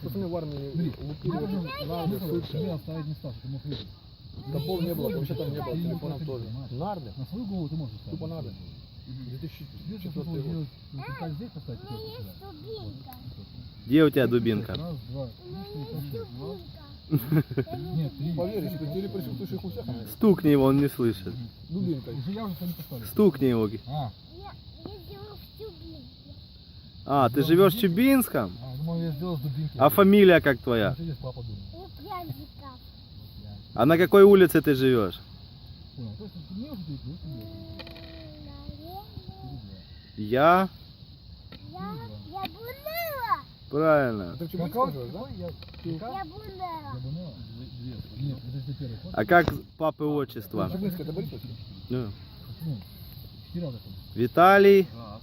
пацаны в армии лупили, нарды, оставить не стал, ты мог видеть. Топор не было, вообще там не было, телефонов тоже. Нарды? На свою голову ты можешь ставить. Тупо. Тебе 2004 смысл год. Где у тебя дубинка? Раз, два, У три, меня четыре, есть пять, шесть. дубинка. Нет, три. Поверь, если ты присутствующих у всех. Стукни его, он не слышит. дубинка. Уже я уже не поставлю. Стукни его. А, Я, я сделала в дубинке. А, ты живешь в Чубинском? а, думал, я сделал с дубинки. А фамилия как твоя? Папа пряника. А на какой улице ты живешь? Понял. То есть ты мне уже ты идешь, ты идешь. Наверное, Я? я, я. Правильно. Ты в Чебурске Какой? живешь, да? Какой? Я... Я буныла. Забунула? Нет, это первый ход. А как папы отчество? Это? Ну, Ну. Виталий, А,